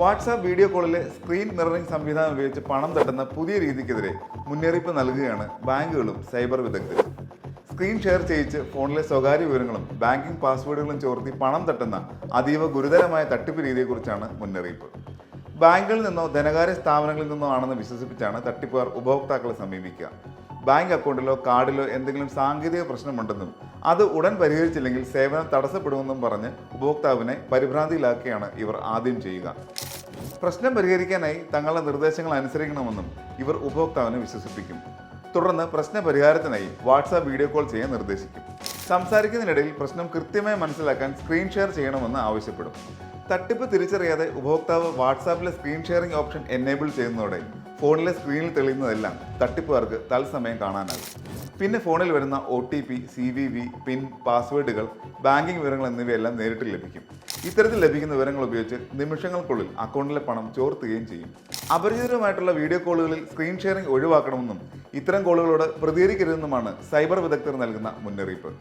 WhatsApp video കോളിലെ screen mirroring സംവിധാനം ഉപയോഗിച്ച് പണം തട്ടുന്ന പുതിയ രീതിക്കെതിരെ മുന്നറിയിപ്പ് നൽകുകയാണ് ബാങ്കുകളും സൈബർ വിദഗ്ധരും. സ്ക്രീൻ ഷെയർ ചെയ്യിച്ച് ഫോണിലെ സ്വകാര്യ വിവരങ്ങളും ബാങ്കിംഗ് പാസ്വേഡുകളും ചോർത്തി പണം തട്ടുന്ന അതീവ ഗുരുതരമായ തട്ടിപ്പ് രീതിയെക്കുറിച്ചാണ് മുന്നറിയിപ്പ്. ബാങ്കുകളിൽ നിന്നോ ധനകാര്യ സ്ഥാപനങ്ങളിൽ നിന്നോ ആണെന്ന് വിശ്വസിപ്പിച്ചാണ് തട്ടിപ്പുകാർ ഉപഭോക്താക്കളെ സമീപിക്കുക. ബാങ്ക് അക്കൗണ്ടിലോ കാർഡിലോ എന്തെങ്കിലും സാങ്കേതിക പ്രശ്നമുണ്ടെന്നും അത് ഉടൻ പരിഹരിച്ചില്ലെങ്കിൽ സേവനം തടസ്സപ്പെടുമെന്നും പറഞ്ഞ് ഉപഭോക്താവിനെ പരിഭ്രാന്തിയിലാക്കിയാണ് ഇവർ ആദ്യം ചെയ്യുക. പ്രശ്നം പരിഹരിക്കാനായി തങ്ങളുടെ നിർദ്ദേശങ്ങൾ അനുസരിക്കണമെന്നും ഇവർ ഉപഭോക്താവിനെ വിശ്വസിപ്പിക്കും. തുടർന്ന് പ്രശ്ന പരിഹാരത്തിനായി വാട്സാപ്പ് വീഡിയോ കോൾ ചെയ്യാൻ നിർദ്ദേശിക്കും. സംസാരിക്കുന്നതിനിടയിൽ പ്രശ്നം കൃത്യമായി മനസ്സിലാക്കാൻ സ്ക്രീൻ ഷെയർ ചെയ്യണമെന്ന് ആവശ്യപ്പെടും. തട്ടിപ്പ് തിരിച്ചറിയാതെ ഉപഭോക്താവ് വാട്സാപ്പിലെ സ്ക്രീൻ ഷെയറിംഗ് ഓപ്ഷൻ എനേബിൾ ചെയ്യുന്നതോടെ ഫോണിലെ സ്ക്രീനിൽ തെളിയുന്നതെല്ലാം തട്ടിപ്പുകാർക്ക് തത്സമയം കാണാനാകും. പിന്നെ ഫോണിൽ വരുന്ന O T P C V V PIN പാസ്വേഡുകൾ banking വിവരങ്ങൾ എന്നിവയെല്ലാം നേരിട്ട് ലഭിക്കും. ഇത്തരത്തിൽ ലഭിക്കുന്ന വിവരങ്ങൾ ഉപയോഗിച്ച് നിമിഷങ്ങൾക്കുള്ളിൽ അക്കൗണ്ടിലെ പണം ചോർത്തുകയും ചെയ്യും. അപരിചിതരുമായിട്ടുള്ള വീഡിയോ കോളുകളിൽ സ്ക്രീൻ ഷെയറിംഗ് ഒഴിവാക്കണമെന്നും ഇത്തരം കോളുകളോട് പ്രതികരിക്കരുതെന്നുമാണ് സൈബർ വിദഗ്ധർ നൽകുന്ന മുന്നറിയിപ്പ്.